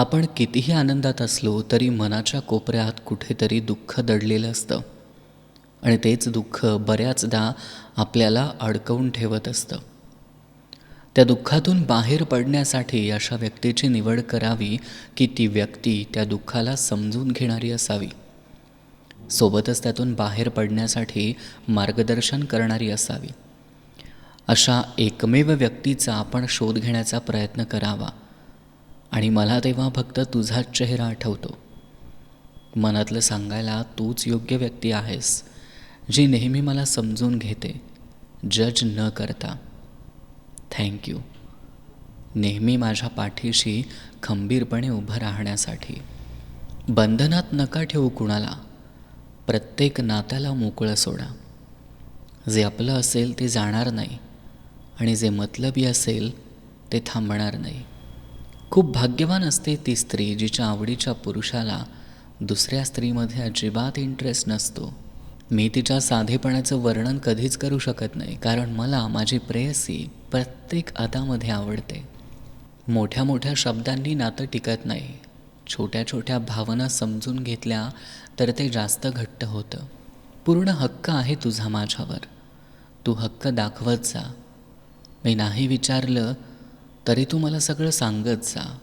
आपण कितीही आनंदात असलो तरी मनाच्या कोपऱ्यात कुठेतरी दुःख दडलेलं असतं. आणि तेच दुःख बऱ्याचदा आपल्याला अडकवून ठेवत असतं. त्या दुःखातून बाहेर पडण्यासाठी अशा व्यक्तीची निवड करावी की ती व्यक्ती त्या दुःखाला समजून घेणारी असावी. सोबतच त्यातून बाहेर पडण्यासाठी मार्गदर्शन करणारी असावी. अशा एकमेव व्यक्तीचा आपण शोध घेण्याचा प्रयत्न करावा. आणि मला तेव्हा फक्त तुझाच चेहरा आठवतो. मनातलं सांगायला तूच योग्य व्यक्ती आहेस जी नेहमी मला समजून घेते जज न करता. थँक्यू नेहमी माझ्या पाठीशी खंबीरपणे उभं राहण्यासाठी. बंधनात नका ठेवू कुणाला. प्रत्येक नात्याला मोकळं सोडा. जे आपलं असेल ते जाणार नाही आणि जे मतलबी असेल ते थांबणार नाही. खूप भाग्यवान असते ती स्त्री जिच्या आवडीच्या पुरुषाला दुसऱ्या स्त्रीमध्ये अजिबात इंटरेस्ट नसतो. मी तिच्या साधेपणाचं वर्णन कधीच करू शकत नाही कारण मला माझी प्रेयसी प्रत्येक अदामध्ये आवडते. मोठ्या मोठ्या शब्दांनी नातं टिकत नाही. छोट्या छोट्या भावना समजून घेतल्या तर ते जास्त घट्ट होतं. पूर्ण हक्क आहे तुझा माझ्यावर. तू हक्क दाखवत जा. मी नाही विचारलं तरी तू मला सगळं सांगत जा.